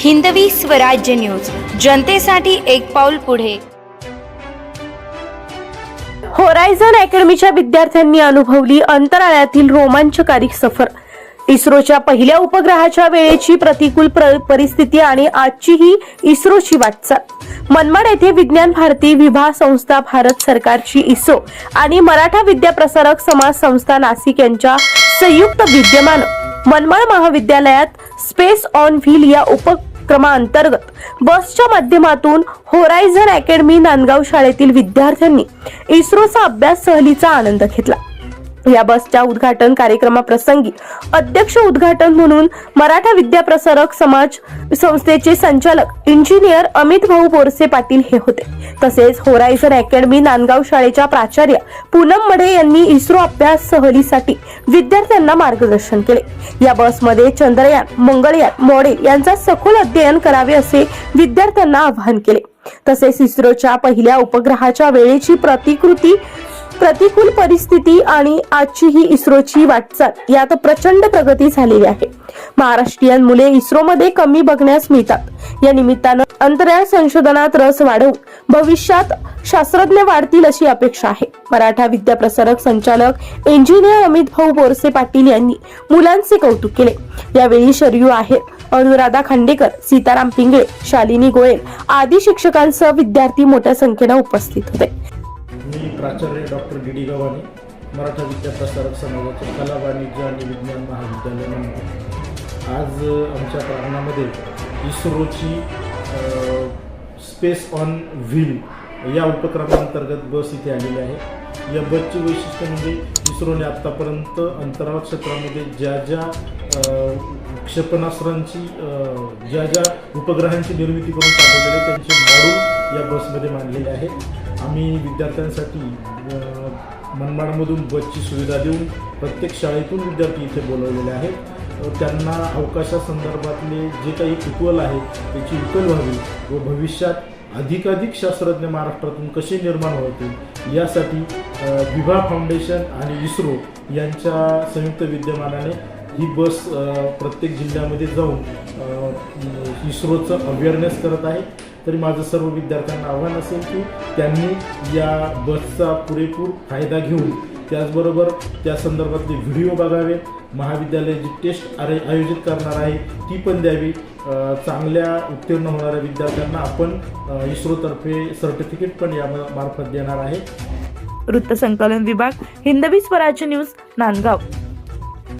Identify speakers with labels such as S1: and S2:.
S1: Hindavi Swarajya news. जनतेसाठी एक पाऊल पुढे.
S2: होरायझन अकॅडमीच्या विद्यार्थ्यांनी अनुभवली अंतराळातील रोमांचकारी सफर. इस्रोच्या पहिल्या उपग्रहाच्या वेळेची प्रतिकूल परिस्थिती आणि आजची ही इस्रोची वाटचाल. मनमाड येथे विज्ञान भारती विभा संस्था भारत सरकारची इस्रो आणि मराठा विद्याप्रसारक समाज संस्था नाशिक यांच्या संयुक्त विद्यमान मनमाड महाविद्यालयात स्पेस ऑन व्हील या उप उपक्रमाअंतर्गत बसच्या माध्यमातून होरायझन अकॅडमी नांदगाव शाळेतील विद्यार्थ्यांनी इस्रोचा अभ्यास सहलीचा आनंद घेतला. या बसच्या उद्घाटन कार्यक्रमाप्रसंगी अध्यक्ष उद्घाटन म्हणून मराठा विद्या प्रसारक समाज संस्थेचे संचालक इंजिनियर अमित भाऊ बोरसे पाटील हे होते. तसेच होरायझन अकॅडमी नांदगाव शाळेच्या प्राचार्य पूनम मढे यांनी इस्रो अभ्यास सहलीसाठी विद्यार्थ्यांना मार्गदर्शन केले. या बसमध्ये चंद्रयान मंगळयान मॉडेल यांचा सखोल अध्ययन करावे असे विद्यार्थ्यांना आवाहन केले. तसेच इस्रोच्या पहिल्या उपग्रहाच्या वेळेची प्रतिकृती प्रतिकूल परिस्थिती आणि आजची ही इस्रोची वाटचाल यात प्रचंड प्रगती झालेली आहे. महाराष्ट्रीयन मुले इस्रोमध्ये कमी बघण्यास मिळतात. या निमित्तानं अंतराळ संशोधनात रस वाढवून भविष्यात शास्त्रज्ञ वाढतील अशी अपेक्षा आहे. मराठा विद्याप्रसारक संचालक इंजिनियर अमित भाऊ बोरसे पाटील यांनी मुलांचे कौतुक केले. यावेळी शरयू आहेत अनुराधा खांडेकर सीताराम पिंगळे शालिनी गोयल आदी शिक्षकांसह विद्यार्थी मोठ्या संख्येनं उपस्थित होते.
S3: प्राचार्य doctor D D Gavhane Maratha विद्याप्रसारक समाजाचे कला वाणिज्य आणि विज्ञान महाविद्यालय आज आमच्या प्रांगणामध्ये इस्रोची स्पेस ऑन व्हील या उपक्रमांतर्गत बस इथे आलेली आहे. या बसची वैशिष्ट्य म्हणजे इस्रोने आत्तापर्यंत अंतराळ क्षेत्रामध्ये ज्या ज्या क्षेपणास्त्रांची ज्या ज्या उपग्रहांची निर्मिती करून पाठवलेले त्यांचे मॉड्यूल या बसमध्ये मांडलेले आहे. आम्ही विद्यार्थ्यांसाठी मनमाडमधून बसची सुविधा देऊन प्रत्येक शाळेतून विद्यार्थी इथे बोलवलेले आहेत. त्यांना अवकाशासंदर्भातले जे काही कुतूहल आहे त्याची उकल व्हावी व भविष्यात अधिकाधिक शास्त्रज्ञ महाराष्ट्रातून कसे निर्माण होतील यासाठी विभा फाउंडेशन आणि इस्रो यांच्या संयुक्त विद्यमानाने ही बस प्रत्येक जिल्ह्यामध्ये जाऊन इस्रोचं अवेअरनेस करत आहे. तरी माझं सर्व विद्यार्थ्यांना आव्हान असेल की त्यांनी या बसचा पुरेपूर फायदा घेऊन त्याचबरोबर त्या संदर्भातले व्हिडिओ बघावे महाविद्यालय जी टेस्ट आरे आयोजित करणार आहे ती पण द्यावी. चांगल्या उत्तीर्ण होणाऱ्या विद्यार्थ्यांना आपण इस्रोतर्फे सर्टिफिकेट पण या मार्फत देणार आहे.
S2: वृत्तसंकलन विभाग हिंदवी स्वराज्य न्यूज नांदगाव.